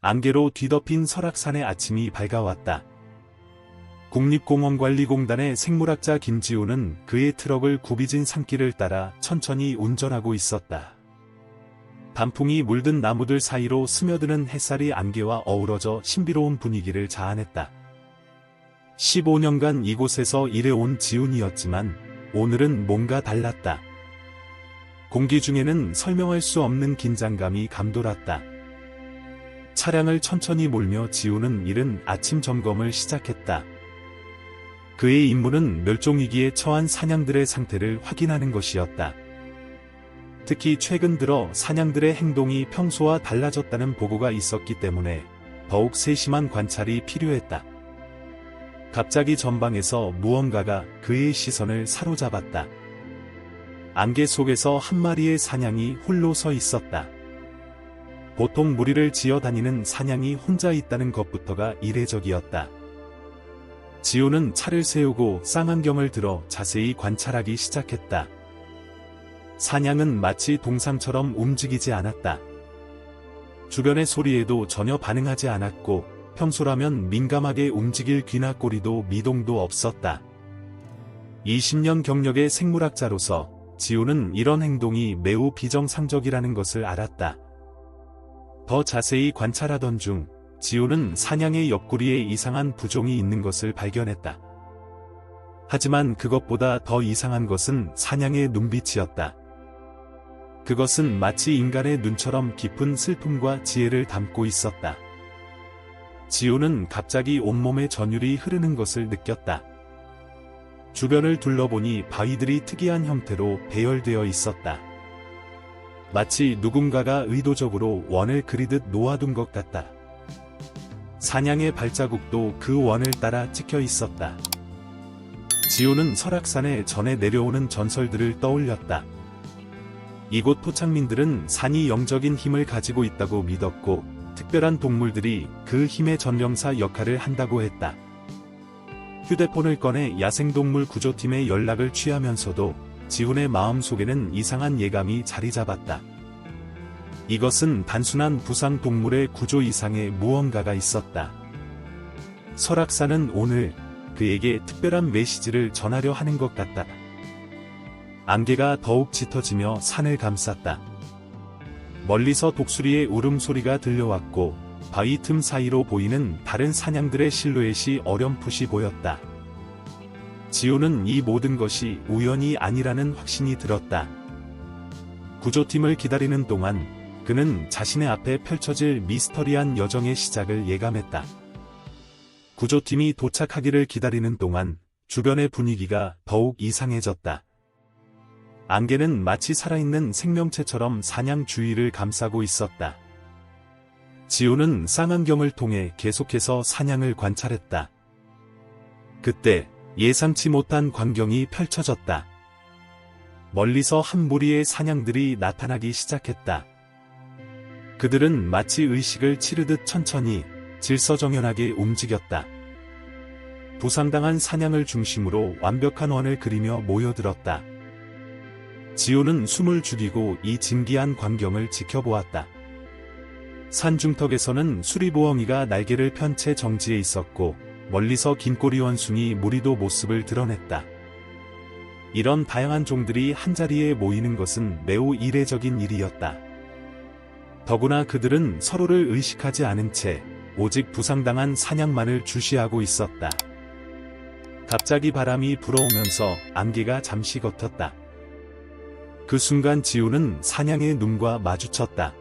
안개로 뒤덮인 설악산의 아침이 밝아왔다. 국립공원관리공단의 생물학자 김지우는 그의 트럭을 굽이진 산길을 따라 천천히 운전하고 있었다. 단풍이 물든 나무들 사이로 스며드는 햇살이 안개와 어우러져 신비로운 분위기를 자아냈다. 15년간 이곳에서 일해온 지훈이었지만 오늘은 뭔가 달랐다. 공기 중에는 설명할 수 없는 긴장감이 감돌았다. 차량을 천천히 몰며 지우는 이른 아침 점검을 시작했다. 그의 임무는 멸종위기에 처한 사냥들의 상태를 확인하는 것이었다. 특히 최근 들어 사냥들의 행동이 평소와 달라졌다는 보고가 있었기 때문에 더욱 세심한 관찰이 필요했다. 갑자기 전방에서 무언가가 그의 시선을 사로잡았다. 안개 속에서 한 마리의 사냥이 홀로 서 있었다. 보통 무리를 지어 다니는 사냥이 혼자 있다는 것부터가 이례적이었다. 지호는 차를 세우고 쌍안경을 들어 자세히 관찰하기 시작했다. 사냥은 마치 동상처럼 움직이지 않았다. 주변의 소리에도 전혀 반응하지 않았고 평소라면 민감하게 움직일 귀나 꼬리도 미동도 없었다. 20년 경력의 생물학자로서 지호는 이런 행동이 매우 비정상적이라는 것을 알았다. 더 자세히 관찰하던 중 지호는 사냥의 옆구리에 이상한 부종이 있는 것을 발견했다. 하지만 그것보다 더 이상한 것은 사냥의 눈빛이었다. 그것은 마치 인간의 눈처럼 깊은 슬픔과 지혜를 담고 있었다. 지호는 갑자기 온몸에 전율이 흐르는 것을 느꼈다. 주변을 둘러보니 바위들이 특이한 형태로 배열되어 있었다. 마치 누군가가 의도적으로 원을 그리듯 놓아둔 것 같다. 사냥의 발자국도 그 원을 따라 찍혀 있었다. 지호는 설악산에 전해 내려오는 전설들을 떠올렸다. 이곳 토착민들은 산이 영적인 힘을 가지고 있다고 믿었고 특별한 동물들이 그 힘의 전령사 역할을 한다고 했다. 휴대폰을 꺼내 야생동물 구조팀에 연락을 취하면서도 지훈의 마음속에는 이상한 예감이 자리 잡았다. 이것은 단순한 부상 동물의 구조 이상의 무언가가 있었다. 설악산은 오늘 그에게 특별한 메시지를 전하려 하는 것 같다. 안개가 더욱 짙어지며 산을 감쌌다. 멀리서 독수리의 울음소리가 들려왔고 바위 틈 사이로 보이는 다른 사냥들의 실루엣이 어렴풋이 보였다. 지호는 이 모든 것이 우연이 아니라는 확신이 들었다. 구조팀을 기다리는 동안 그는 자신의 앞에 펼쳐질 미스터리한 여정의 시작을 예감했다. 구조팀이 도착하기를 기다리는 동안 주변의 분위기가 더욱 이상해졌다. 안개는 마치 살아있는 생명체처럼 사냥 주위를 감싸고 있었다. 지호는 쌍안경을 통해 계속해서 사냥을 관찰했다. 그때 예상치 못한 광경이 펼쳐졌다. 멀리서 한 무리의 사냥들이 나타나기 시작했다. 그들은 마치 의식을 치르듯 천천히 질서정연하게 움직였다. 부상당한 사냥을 중심으로 완벽한 원을 그리며 모여들었다. 지호는 숨을 죽이고 이 진기한 광경을 지켜보았다. 산 중턱에서는 수리보엉이가 날개를 편 채 정지해 있었고 멀리서 긴꼬리 원숭이 무리도 모습을 드러냈다. 이런 다양한 종들이 한자리에 모이는 것은 매우 이례적인 일이었다. 더구나 그들은 서로를 의식하지 않은 채 오직 부상당한 사냥만을 주시하고 있었다. 갑자기 바람이 불어오면서 안개가 잠시 걷었다. 그 순간 지우는 사냥의 눈과 마주쳤다.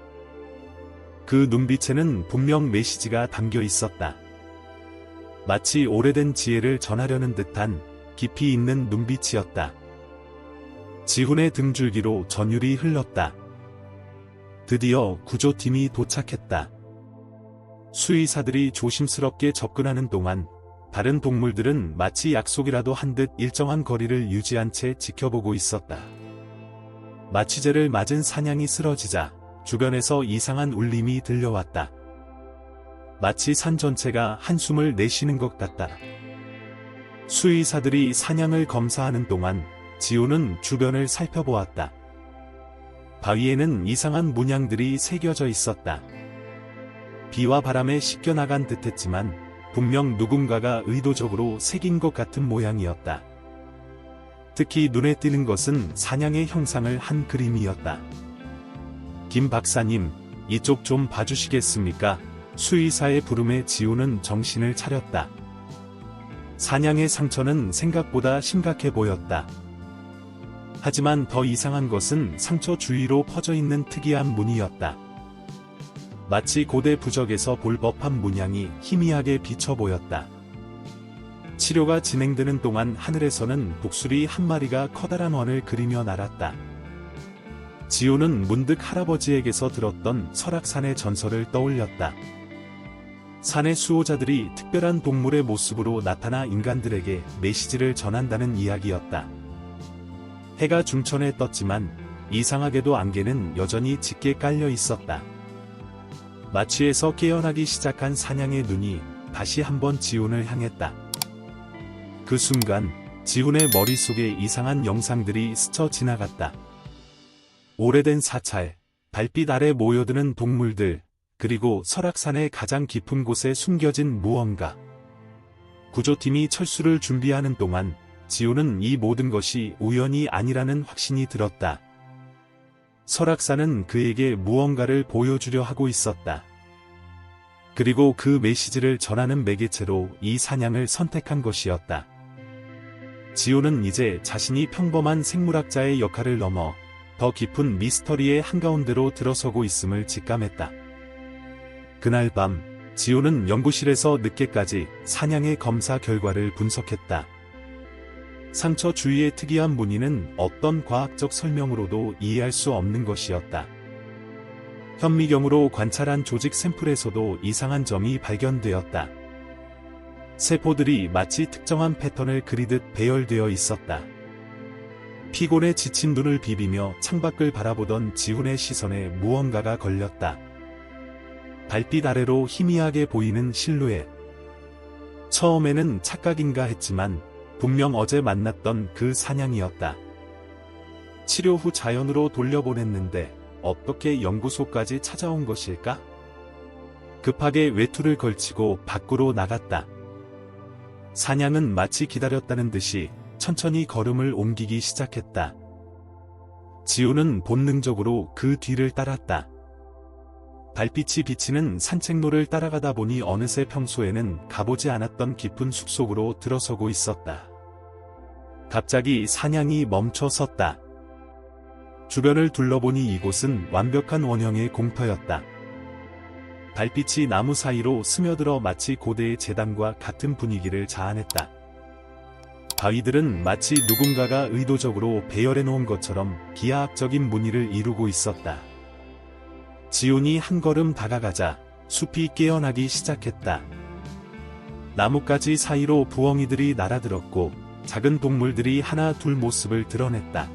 그 눈빛에는 분명 메시지가 담겨 있었다. 마치 오래된 지혜를 전하려는 듯한 깊이 있는 눈빛이었다. 지훈의 등줄기로 전율이 흘렀다. 드디어 구조팀이 도착했다. 수의사들이 조심스럽게 접근하는 동안 다른 동물들은 마치 약속이라도 한 듯 일정한 거리를 유지한 채 지켜보고 있었다. 마취제를 맞은 사냥이 쓰러지자 주변에서 이상한 울림이 들려왔다. 마치 산 전체가 한숨을 내쉬는 것 같다. 수의사들이 사냥을 검사하는 동안 지호는 주변을 살펴보았다. 바위에는 이상한 문양들이 새겨져 있었다. 비와 바람에 씻겨나간 듯했지만 분명 누군가가 의도적으로 새긴 것 같은 모양이었다. 특히 눈에 띄는 것은 사냥의 형상을 한 그림이었다. 김 박사님, 이쪽 좀 봐주시겠습니까? 수의사의 부름에 지우는 정신을 차렸다. 사냥의 상처는 생각보다 심각해 보였다. 하지만 더 이상한 것은 상처 주위로 퍼져 있는 특이한 무늬였다. 마치 고대 부적에서 볼 법한 문양이 희미하게 비쳐 보였다. 치료가 진행되는 동안 하늘에서는 독수리 한 마리가 커다란 원을 그리며 날았다. 지호는 문득 할아버지에게서 들었던 설악산의 전설을 떠올렸다. 산의 수호자들이 특별한 동물의 모습으로 나타나 인간들에게 메시지를 전한다는 이야기였다. 해가 중천에 떴지만 이상하게도 안개는 여전히 짙게 깔려 있었다. 마취에서 깨어나기 시작한 사냥의 눈이 다시 한번 지훈을 향했다. 그 순간 지훈의 머릿속에 이상한 영상들이 스쳐 지나갔다. 오래된 사찰, 발빛 아래 모여드는 동물들, 그리고 설악산의 가장 깊은 곳에 숨겨진 무언가. 구조팀이 철수를 준비하는 동안 지호는 이 모든 것이 우연이 아니라는 확신이 들었다. 설악산은 그에게 무언가를 보여주려 하고 있었다. 그리고 그 메시지를 전하는 매개체로 이 사냥을 선택한 것이었다. 지호는 이제 자신이 평범한 생물학자의 역할을 넘어 더 깊은 미스터리의 한가운데로 들어서고 있음을 직감했다. 그날 밤, 지호는 연구실에서 늦게까지 사냥의 검사 결과를 분석했다. 상처 주위의 특이한 무늬는 어떤 과학적 설명으로도 이해할 수 없는 것이었다. 현미경으로 관찰한 조직 샘플에서도 이상한 점이 발견되었다. 세포들이 마치 특정한 패턴을 그리듯 배열되어 있었다. 피곤에 지친 눈을 비비며 창밖을 바라보던 지훈의 시선에 무언가가 걸렸다. 발빛 아래로 희미하게 보이는 실루엣. 처음에는 착각인가 했지만 분명 어제 만났던 그 사냥이었다. 치료 후 자연으로 돌려보냈는데 어떻게 연구소까지 찾아온 것일까? 급하게 외투를 걸치고 밖으로 나갔다. 사냥은 마치 기다렸다는 듯이 천천히 걸음을 옮기기 시작했다. 지우는 본능적으로 그 뒤를 따랐다. 달빛이 비치는 산책로를 따라가다 보니 어느새 평소에는 가보지 않았던 깊은 숲속으로 들어서고 있었다. 갑자기 사냥이 멈춰 섰다. 주변을 둘러보니 이곳은 완벽한 원형의 공터였다. 달빛이 나무 사이로 스며들어 마치 고대의 재단과 같은 분위기를 자아냈다. 바위들은 마치 누군가가 의도적으로 배열해 놓은 것처럼 기하학적인 무늬를 이루고 있었다. 지훈이 한 걸음 다가가자 숲이 깨어나기 시작했다. 나뭇가지 사이로 부엉이들이 날아들었고 작은 동물들이 하나 둘 모습을 드러냈다.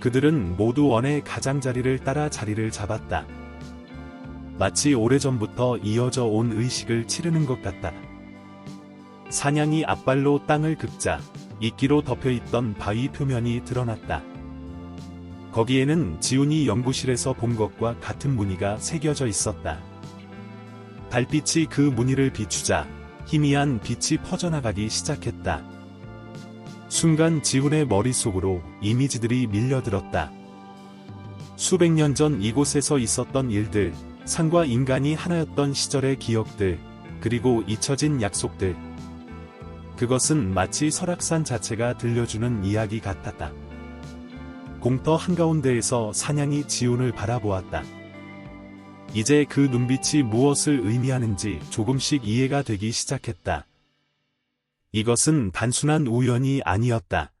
그들은 모두 원의 가장자리를 따라 자리를 잡았다. 마치 오래전부터 이어져 온 의식을 치르는 것 같다. 사냥이 앞발로 땅을 긁자 이끼로 덮여있던 바위 표면이 드러났다. 거기에는 지훈이 연구실에서 본 것과 같은 무늬가 새겨져 있었다. 달빛이 그 무늬를 비추자 희미한 빛이 퍼져나가기 시작했다. 순간 지훈의 머릿속으로 이미지들이 밀려들었다. 수백 년 전 이곳에서 있었던 일들, 산과 인간이 하나였던 시절의 기억들, 그리고 잊혀진 약속들. 그것은 마치 설악산 자체가 들려주는 이야기 같았다. 공터 한가운데에서 사냥이 지훈을 바라보았다. 이제 그 눈빛이 무엇을 의미하는지 조금씩 이해가 되기 시작했다. 이것은 단순한 우연이 아니었다.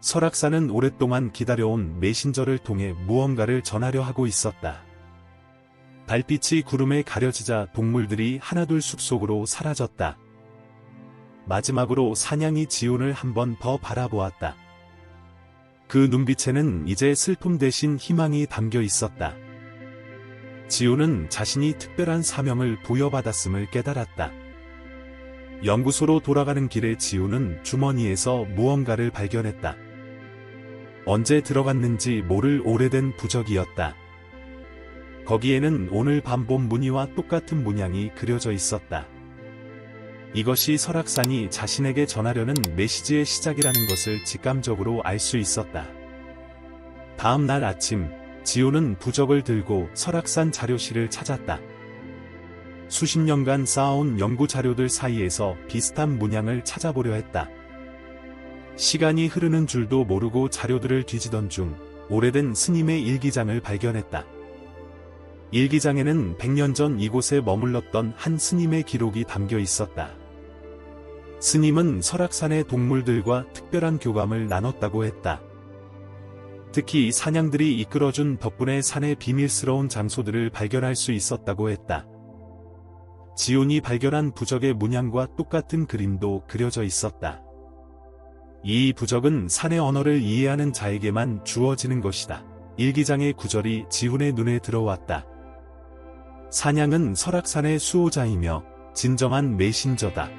설악산은 오랫동안 기다려온 메신저를 통해 무언가를 전하려 하고 있었다. 달빛이 구름에 가려지자 동물들이 하나둘 숲속으로 사라졌다. 마지막으로 사냥이 지훈을 한 번 더 바라보았다. 그 눈빛에는 이제 슬픔 대신 희망이 담겨 있었다. 지우는 자신이 특별한 사명을 부여받았음을 깨달았다. 연구소로 돌아가는 길에 지우는 주머니에서 무언가를 발견했다. 언제 들어갔는지 모를 오래된 부적이었다. 거기에는 오늘 밤 본 무늬와 똑같은 문양이 그려져 있었다. 이것이 설악산이 자신에게 전하려는 메시지의 시작이라는 것을 직감적으로 알 수 있었다. 다음 날 아침, 지호는 부적을 들고 설악산 자료실을 찾았다. 수십 년간 쌓아온 연구 자료들 사이에서 비슷한 문양을 찾아보려 했다. 시간이 흐르는 줄도 모르고 자료들을 뒤지던 중 오래된 스님의 일기장을 발견했다. 일기장에는 100년 전 이곳에 머물렀던 한 스님의 기록이 담겨 있었다. 스님은 설악산의 동물들과 특별한 교감을 나눴다고 했다. 특히 사냥들이 이끌어준 덕분에 산의 비밀스러운 장소들을 발견할 수 있었다고 했다. 지온이 발견한 부적의 문양과 똑같은 그림도 그려져 있었다. 이 부적은 산의 언어를 이해하는 자에게만 주어지는 것이다. 일기장의 구절이 지훈의 눈에 들어왔다. 사냥은 설악산의 수호자이며 진정한 메신저다.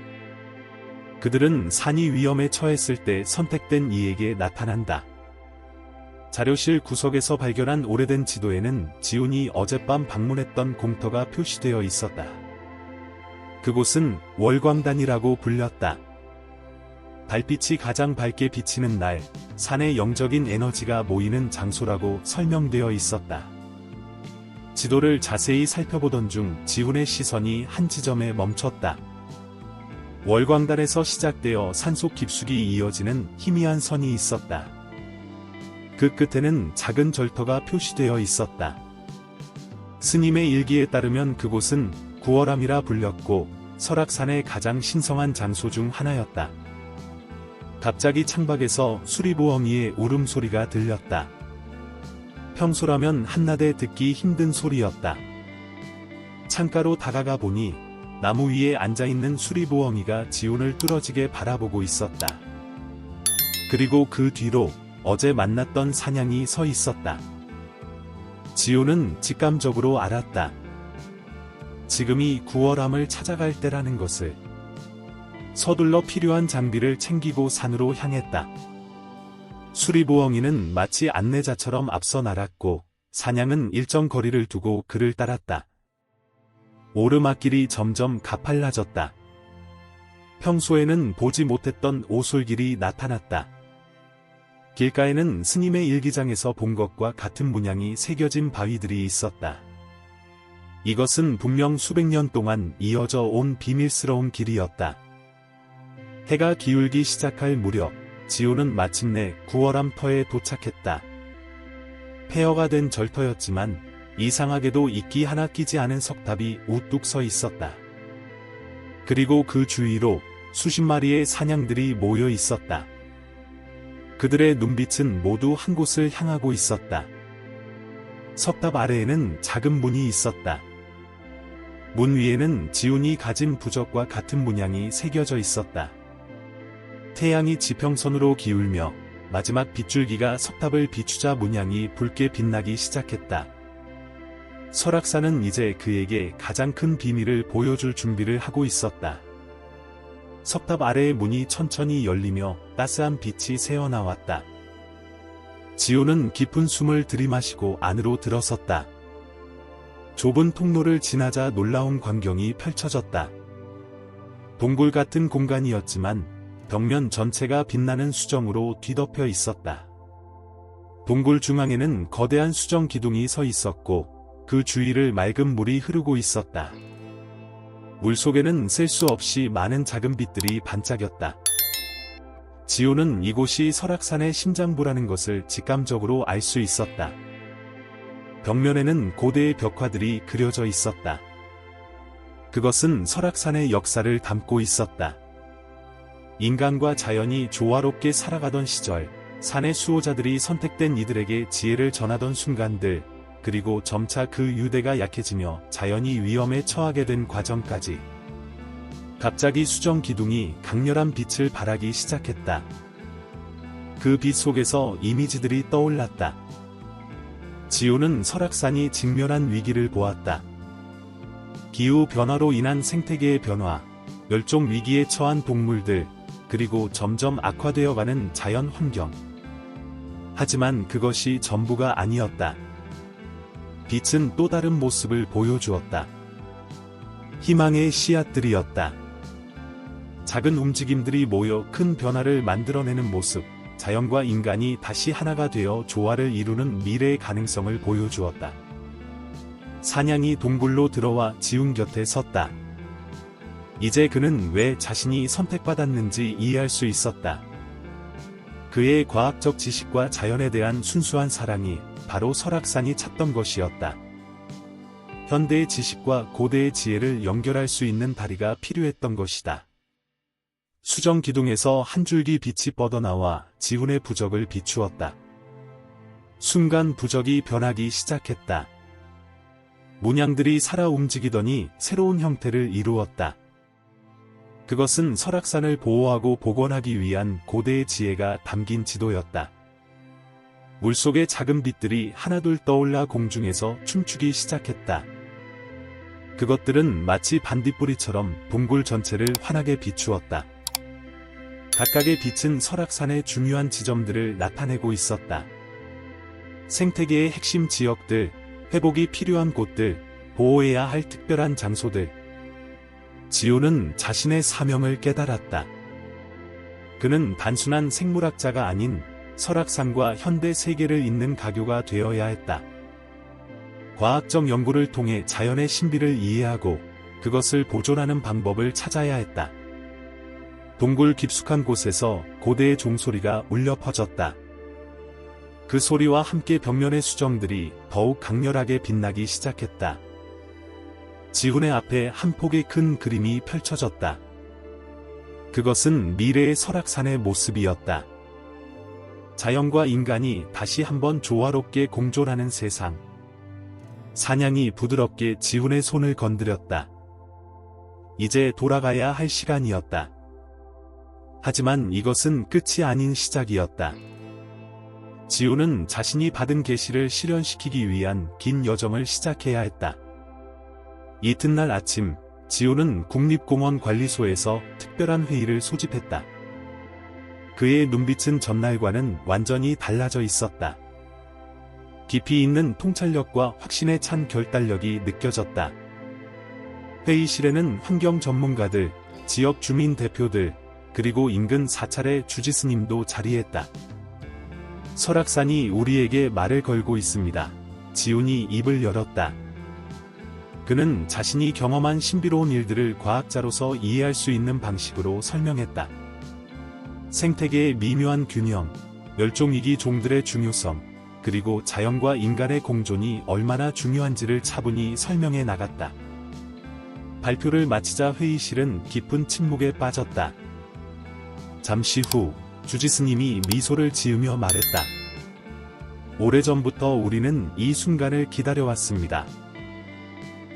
그들은 산이 위험에 처했을 때 선택된 이에게 나타난다. 자료실 구석에서 발견한 오래된 지도에는 지훈이 어젯밤 방문했던 공터가 표시되어 있었다. 그곳은 월광단이라고 불렸다. 달빛이 가장 밝게 비치는 날, 산의 영적인 에너지가 모이는 장소라고 설명되어 있었다. 지도를 자세히 살펴보던 중 지훈의 시선이 한 지점에 멈췄다. 월광단에서 시작되어 산속 깊숙이 이어지는 희미한 선이 있었다. 그 끝에는 작은 절터가 표시되어 있었다. 스님의 일기에 따르면 그곳은 구월암이라 불렸고 설악산의 가장 신성한 장소 중 하나였다. 갑자기 창밖에서 수리보엉이의 울음소리가 들렸다. 평소라면 한낮에 듣기 힘든 소리였다. 창가로 다가가 보니 나무 위에 앉아있는 수리보엉이가 지온을 뚫어지게 바라보고 있었다. 그리고 그 뒤로 어제 만났던 사냥이 서 있었다. 지온은 직감적으로 알았다. 지금이 구월암을 찾아갈 때라는 것을. 서둘러 필요한 장비를 챙기고 산으로 향했다. 수리보엉이는 마치 안내자처럼 앞서 날았고 사냥은 일정 거리를 두고 그를 따랐다. 오르막길이 점점 가팔라졌다. 평소에는 보지 못했던 오솔길이 나타났다. 길가에는 스님의 일기장에서 본 것과 같은 문양이 새겨진 바위들이 있었다. 이것은 분명 수백 년 동안 이어져 온 비밀스러운 길이었다. 해가 기울기 시작할 무렵, 지호는 마침내 구월암터에 도착했다. 폐허가 된 절터였지만 이상하게도 이끼 하나 끼지 않은 석탑이 우뚝 서 있었다. 그리고 그 주위로 수십 마리의 사냥들이 모여 있었다. 그들의 눈빛은 모두 한 곳을 향하고 있었다. 석탑 아래에는 작은 문이 있었다. 문 위에는 지훈이 가진 부적과 같은 문양이 새겨져 있었다. 태양이 지평선으로 기울며 마지막 빗줄기가 석탑을 비추자 문양이 붉게 빛나기 시작했다. 설악산은 이제 그에게 가장 큰 비밀을 보여줄 준비를 하고 있었다. 석탑 아래의 문이 천천히 열리며 따스한 빛이 새어나왔다. 지호는 깊은 숨을 들이마시고 안으로 들어섰다. 좁은 통로를 지나자 놀라운 광경이 펼쳐졌다. 동굴 같은 공간이었지만 벽면 전체가 빛나는 수정으로 뒤덮여 있었다. 동굴 중앙에는 거대한 수정 기둥이 서 있었고 그 주위를 맑은 물이 흐르고 있었다. 물 속에는 셀 수 없이 많은 작은 빛들이 반짝였다. 지호는 이곳이 설악산의 심장부라는 것을 직감적으로 알 수 있었다. 벽면에는 고대의 벽화들이 그려져 있었다. 그것은 설악산의 역사를 담고 있었다. 인간과 자연이 조화롭게 살아가던 시절, 산의 수호자들이 선택된 이들에게 지혜를 전하던 순간들, 그리고 점차 그 유대가 약해지며 자연이 위험에 처하게 된 과정까지. 갑자기 수정 기둥이 강렬한 빛을 발하기 시작했다. 그 빛 속에서 이미지들이 떠올랐다. 지호는 설악산이 직면한 위기를 보았다. 기후 변화로 인한 생태계의 변화, 멸종 위기에 처한 동물들, 그리고 점점 악화되어 가는 자연 환경. 하지만 그것이 전부가 아니었다. 빛은 또 다른 모습을 보여주었다. 희망의 씨앗들이었다. 작은 움직임들이 모여 큰 변화를 만들어내는 모습, 자연과 인간이 다시 하나가 되어 조화를 이루는 미래의 가능성을 보여주었다. 사냥이 동굴로 들어와 지훈 곁에 섰다. 이제 그는 왜 자신이 선택받았는지 이해할 수 있었다. 그의 과학적 지식과 자연에 대한 순수한 사랑이 바로 설악산이 찾던 것이었다. 현대의 지식과 고대의 지혜를 연결할 수 있는 다리가 필요했던 것이다. 수정 기둥에서 한 줄기 빛이 뻗어나와 지훈의 부적을 비추었다. 순간 부적이 변하기 시작했다. 문양들이 살아 움직이더니 새로운 형태를 이루었다. 그것은 설악산을 보호하고 복원하기 위한 고대의 지혜가 담긴 지도였다. 물속의 작은 빛들이 하나둘 떠올라 공중에서 춤추기 시작했다. 그것들은 마치 반딧불이처럼 동굴 전체를 환하게 비추었다. 각각의 빛은 설악산의 중요한 지점들을 나타내고 있었다. 생태계의 핵심 지역들, 회복이 필요한 곳들, 보호해야 할 특별한 장소들. 지호는 자신의 사명을 깨달았다. 그는 단순한 생물학자가 아닌 설악산과 현대 세계를 잇는 가교가 되어야 했다. 과학적 연구를 통해 자연의 신비를 이해하고 그것을 보존하는 방법을 찾아야 했다. 동굴 깊숙한 곳에서 고대의 종소리가 울려 퍼졌다. 그 소리와 함께 벽면의 수정들이 더욱 강렬하게 빛나기 시작했다. 지훈의 앞에 한 폭의 큰 그림이 펼쳐졌다. 그것은 미래의 설악산의 모습이었다. 자연과 인간이 다시 한번 조화롭게 공존하는 세상. 사냥이 부드럽게 지훈의 손을 건드렸다. 이제 돌아가야 할 시간이었다. 하지만 이것은 끝이 아닌 시작이었다. 지훈은 자신이 받은 계시를 실현시키기 위한 긴 여정을 시작해야 했다. 이튿날 아침, 지훈은 국립공원 관리소에서 특별한 회의를 소집했다. 그의 눈빛은 전날과는 완전히 달라져 있었다. 깊이 있는 통찰력과 확신에 찬 결단력이 느껴졌다. 회의실에는 환경 전문가들, 지역 주민 대표들, 그리고 인근 사찰의 주지스님도 자리했다. 설악산이 우리에게 말을 걸고 있습니다. 지훈이 입을 열었다. 그는 자신이 경험한 신비로운 일들을 과학자로서 이해할 수 있는 방식으로 설명했다. 생태계의 미묘한 균형, 멸종위기 종들의 중요성, 그리고 자연과 인간의 공존이 얼마나 중요한지를 차분히 설명해 나갔다. 발표를 마치자 회의실은 깊은 침묵에 빠졌다. 잠시 후 주지스님이 미소를 지으며 말했다. 오래전부터 우리는 이 순간을 기다려왔습니다.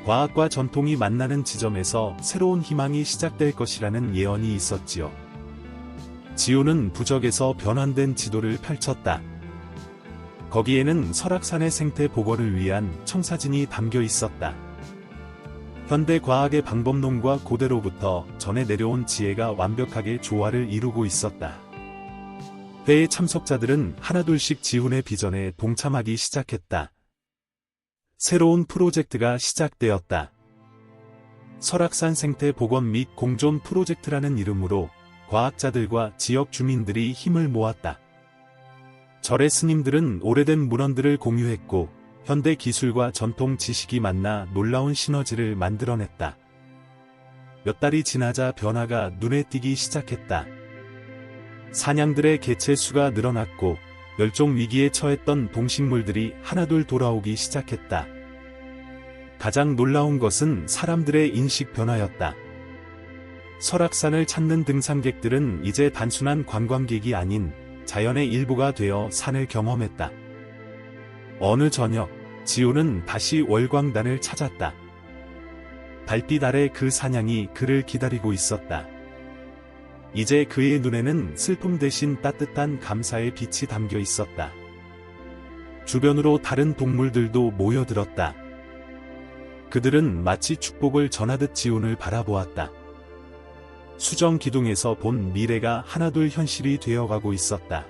과학과 전통이 만나는 지점에서 새로운 희망이 시작될 것이라는 예언이 있었지요. 지오는 부적에서 변환된 지도를 펼쳤다. 거기에는 설악산의 생태 복원을 위한 청사진이 담겨 있었다. 현대 과학의 방법론과 고대로부터 전해 내려온 지혜가 완벽하게 조화를 이루고 있었다. 회의 참석자들은 하나둘씩 지훈의 비전에 동참하기 시작했다. 새로운 프로젝트가 시작되었다. 설악산 생태 복원 및 공존 프로젝트라는 이름으로 과학자들과 지역 주민들이 힘을 모았다. 절의 스님들은 오래된 문헌들을 공유했고 현대 기술과 전통 지식이 만나 놀라운 시너지를 만들어냈다. 몇 달이 지나자 변화가 눈에 띄기 시작했다. 사냥들의 개체 수가 늘어났고 멸종 위기에 처했던 동식물들이 하나둘 돌아오기 시작했다. 가장 놀라운 것은 사람들의 인식 변화였다. 설악산을 찾는 등산객들은 이제 단순한 관광객이 아닌 자연의 일부가 되어 산을 경험했다. 어느 저녁, 지우는 다시 월광단을 찾았다. 달빛 아래 그 사냥이 그를 기다리고 있었다. 이제 그의 눈에는 슬픔 대신 따뜻한 감사의 빛이 담겨 있었다. 주변으로 다른 동물들도 모여들었다. 그들은 마치 축복을 전하듯 지훈을 바라보았다. 수정 기둥에서 본 미래가 하나둘 현실이 되어가고 있었다.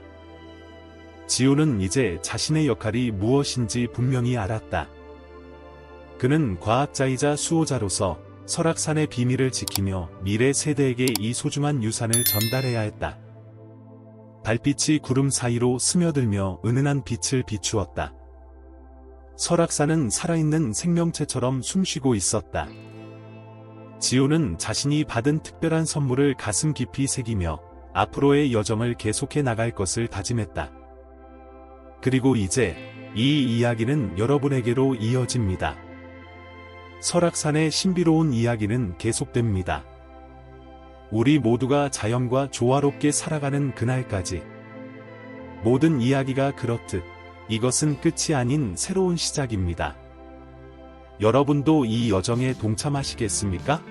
지호는 이제 자신의 역할이 무엇인지 분명히 알았다. 그는 과학자이자 수호자로서 설악산의 비밀을 지키며 미래 세대에게 이 소중한 유산을 전달해야 했다. 달빛이 구름 사이로 스며들며 은은한 빛을 비추었다. 설악산은 살아있는 생명체처럼 숨쉬고 있었다. 지호는 자신이 받은 특별한 선물을 가슴 깊이 새기며 앞으로의 여정을 계속해 나갈 것을 다짐했다. 그리고 이제 이 이야기는 여러분에게로 이어집니다. 설악산의 신비로운 이야기는 계속됩니다. 우리 모두가 자연과 조화롭게 살아가는 그날까지 모든 이야기가 그렇듯 이것은 끝이 아닌 새로운 시작입니다. 여러분도 이 여정에 동참하시겠습니까?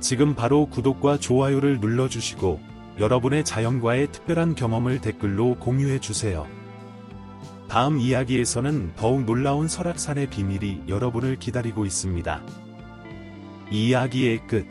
지금 바로 구독과 좋아요를 눌러주시고 여러분의 자연과의 특별한 경험을 댓글로 공유해주세요. 다음 이야기에서는 더욱 놀라운 설악산의 비밀이 여러분을 기다리고 있습니다. 이야기의 끝